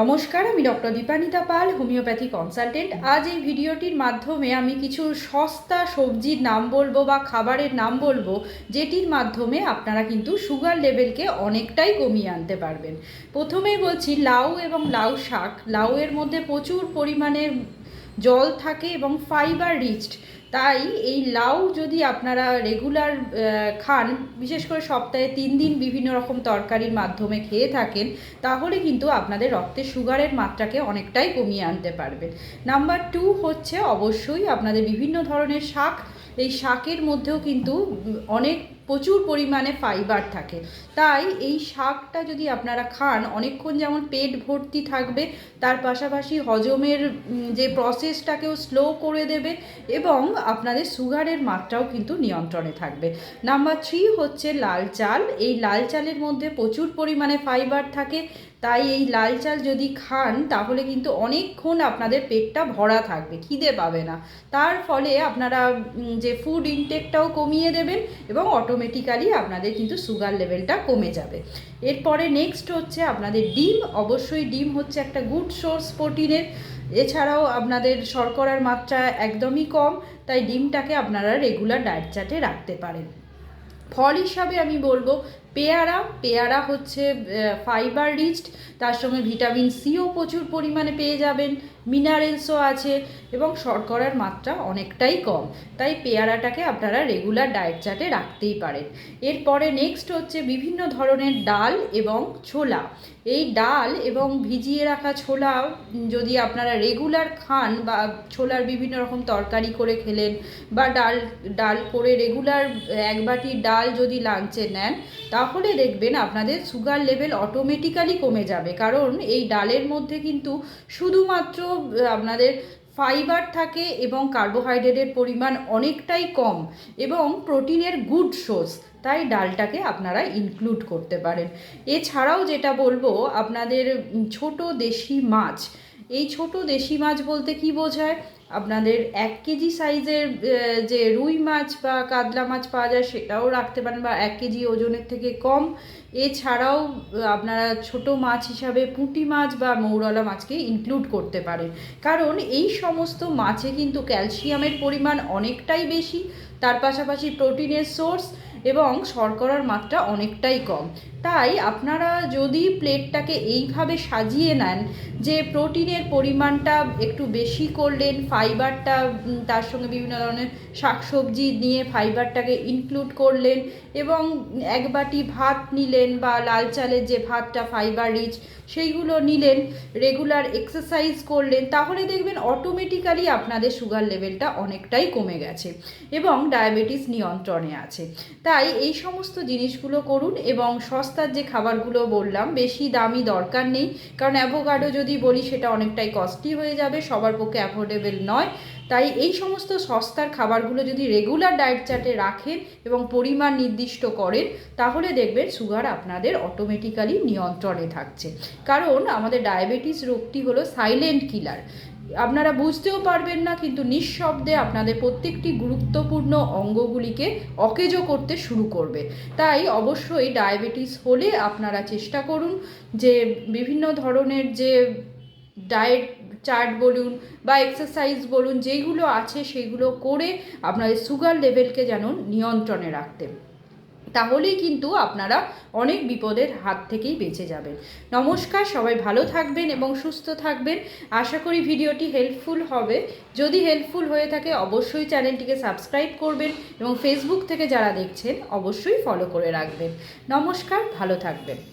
নমস্কার, আমি doctor Dipanita Pal, homeopathy consultant. আজ এই ভিডিওটির মাধ্যমে আমি কিছু সস্তা সবজির নাম বলব বা খাবারের নাম বলব, যেটির মাধ্যমে আপনারা কিন্তু সুগার লেভেলকে অনেকটাই কমিয়ে আনতে পারবেন। প্রথমেই বলছি, লাউ এবং লাউ শাক। লাউয়ের মধ্যে প্রচুর পরিমাণে জল থাকে এবং ফাইবার রিচড তাই এই লাউ যদি আপনারা রেগুলার খান, বিশেষ করে সপ্তাহে তিন দিন বিভিন্ন রকম তরকারির মাধ্যমে খেয়ে থাকেন, তাহলে কিন্তু আপনাদের রক্তে সুগারের মাত্রাকে অনেকটাই কমিয়ে আনতে পারবেন। নাম্বার টু হচ্ছে অবশ্যই আপনাদের বিভিন্ন ধরনের শাক। এই শাকের মধ্যেও কিন্তু অনেক প্রচুর পরিমাণে ফাইবার থাকে। তাই এই শাকটা যদি আপনারা খান, অনেকক্ষণ যেমন পেট ভর্তি থাকবে, তার পাশাপাশি হজমের যে প্রসেসটাকেও স্লো করে দেবে এবং আপনাদের সুগারের মাত্রাও কিন্তু নিয়ন্ত্রণে থাকবে। নাম্বার থ্রি হচ্ছে লাল চাল। এই লাল চালের মধ্যে প্রচুর পরিমাণে ফাইবার থাকে। তাই এই লাল চাল যদি খান, তাহলে কিন্তু অনেকক্ষণ আপনাদের পেটটা ভরা থাকবে, খিদে পাবে না। তার ফলে আপনারা যে ফুড ইনটেকটাও কমিয়ে দেবেন এবং অটোমেটিক্যালি আপনাদের কিন্তু সুগার লেভেলটা কমে যাবে। এরপরে নেক্সট হচ্ছে আপনাদের ডিম। অবশ্যই ডিম হচ্ছে একটা গুড সোর্স প্রোটিনের এছাড়াও আপনাদের শর্করার মাত্রা একদমই কম, তাই ডিমটাকে আপনারা রেগুলার ডায়েট চার্টে রাখতে পারেন। ফল হিসাবে আমি বলব পেয়ারা পেয়ারা হচ্ছে ফাইবার রিচড তার সঙ্গে ভিটামিন সিও প্রচুর পরিমাণে পেয়ে যাবেন মিনারেলসও আছে, এবং শর্করার মাত্রা অনেকটাই কম। তাই পেয়ারাটাকে আপনারা রেগুলার ডায়েট চার্টে রাখতেই পারেন। এরপরে নেক্সট হচ্ছে বিভিন্ন ধরনের ডাল এবং ছোলা। এই ডাল এবং ভিজিয়ে রাখা ছোলা যদি আপনারা রেগুলার খান বা ছোলার বিভিন্ন রকম তরকারি করে খেলেন বা ডাল ডাল করে রেগুলার এক বাটি ডাল যদি লাঞ্চে নেন তাহলে দেখবেন আপনাদের সুগার লেভেল অটোমেটিক্যালি কমে যাবে। কারণ এই ডালের মধ্যে কিন্তু শুধুমাত্র আপনাদের ফাইবার থাকে এবং কার্বোহাইড্রেটের পরিমাণ অনেকটাই কম এবং প্রোটিনের গুড সোর্স তাই ডালটাকে আপনারা ইনক্লুড করতে পারেন। এছাড়াও যেটা বলব, আপনাদের ছোট দেশি মাছ এই ছোট দেশি মাছ বলতে কি বোঝায়? আপনাদের এক কেজি সাইজের যে রুই মাছ বা কাতলা মাছ পাওয়া যায় সেটাও রাখতে পারেন বা এক কেজি ওজনের থেকে কম। এছাড়াও আপনারা ছোট মাছ হিসাবে পুঁটি মাছ বা মৌরলা মাছকে ইনক্লুড করতে পারেন। কারণ এই সমস্ত মাছে কিন্তু ক্যালসিয়ামের পরিমাণ অনেকটাই বেশি। তার পাশাপাশি প্রোটিনের সোর্স এবং শর্করার মাত্রা অনেকটাই কম। তাই আপনারা যদি প্লেটটাকে এইভাবে সাজিয়ে নেন যে প্রোটিনের পরিমাণটা একটু বেশি করলেন, ফাইবারটা তার সঙ্গে বিভিন্ন ধরনের শাকসবজি নিয়ে ফাইবারটাকে ইনক্লুড করলেন এবং এক বাটি ভাত নিলেন বা লাল চালের যে ভাতটা ফাইবার রিচ সেইগুলো নিলেন রেগুলার এক্সারসাইজ করলেন, তাহলে দেখবেন অটোমেটিক্যালি আপনাদের সুগার লেভেলটা অনেকটাই কমে গেছে এবং ডায়াবেটিস নিয়ন্ত্রণে আছে। তাই এই সমস্ত জিনিসগুলো করুন এবং সস্তার যে খাবারগুলো বললাম, বেশি দামি দরকার নেই। কারণ অ্যাভোকাডো যদি বলি, সেটা অনেকটাই কস্টলি হয়ে যাবে, সবার পক্ষে অ্যাফোর্ডেবল নয়। তাই এই সমস্ত সস্তার খাবারগুলো যদি রেগুলার ডায়েট চার্টে রাখেন এবং পরিমাণ নির্দিষ্ট করেন, তাহলে দেখবেন সুগার আপনাদের অটোমেটিক্যালি নিয়ন্ত্রণে থাকছে। কারণ আমাদের ডায়াবেটিস রোগটি হলো সাইলেন্ট কিলার আপনারা বুঝতেও পারবেন না, কিন্তু নিঃশব্দে আপনাদের প্রত্যেকটি গুরুত্বপূর্ণ অঙ্গগুলিকে অকেজো করতে শুরু করবে। তাই অবশ্যই ডায়াবেটিস হলে আপনারা চেষ্টা করুন যে বিভিন্ন ধরনের যে ডায়েট চার্ট বলুন বা এক্সারসাইজ বলুন, যেইগুলো আছে সেইগুলো করে আপনাদের সুগার লেভেলকে যেন নিয়ন্ত্রণে রাখতে। তাহলেই কিন্তু আপনারা অনেক বিপদের হাত থেকেই বেঁচে যাবেন। নমস্কার, সবাই ভালো থাকবেন এবং সুস্থ থাকবেন। আশা করি ভিডিওটি হেল্পফুল হবে। যদি হেল্পফুল হয়ে থাকে, অবশ্যই চ্যানেলটিকে সাবস্ক্রাইব করবেন এবং ফেসবুক থেকে যারা দেখছেন, অবশ্যই ফলো করে রাখবেন। নমস্কার, ভালো থাকবেন।